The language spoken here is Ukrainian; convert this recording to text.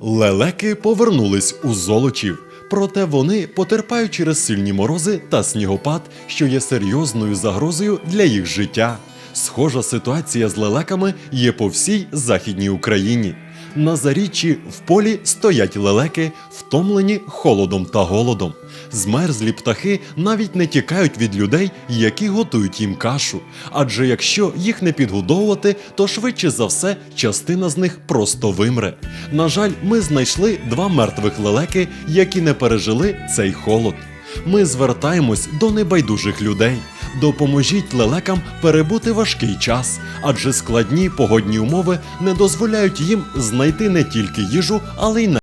Лелеки повернулись у золочів. Проте вони потерпають через сильні морози та снігопад, що є серйозною загрозою для їх життя. Схожа ситуація з лелеками є по всій західній Україні. На заріччі в полі стоять лелеки, втомлені холодом та голодом. Змерзлі птахи навіть не тікають від людей, які готують їм кашу. Адже якщо їх не підгодовувати, то швидше за все частина з них просто вимре. На жаль, ми знайшли два мертвих лелеки, які не пережили цей холод. Ми звертаємось до небайдужих людей. Допоможіть лелекам перебути важкий час, адже складні погодні умови не дозволяють їм знайти не тільки їжу, але й на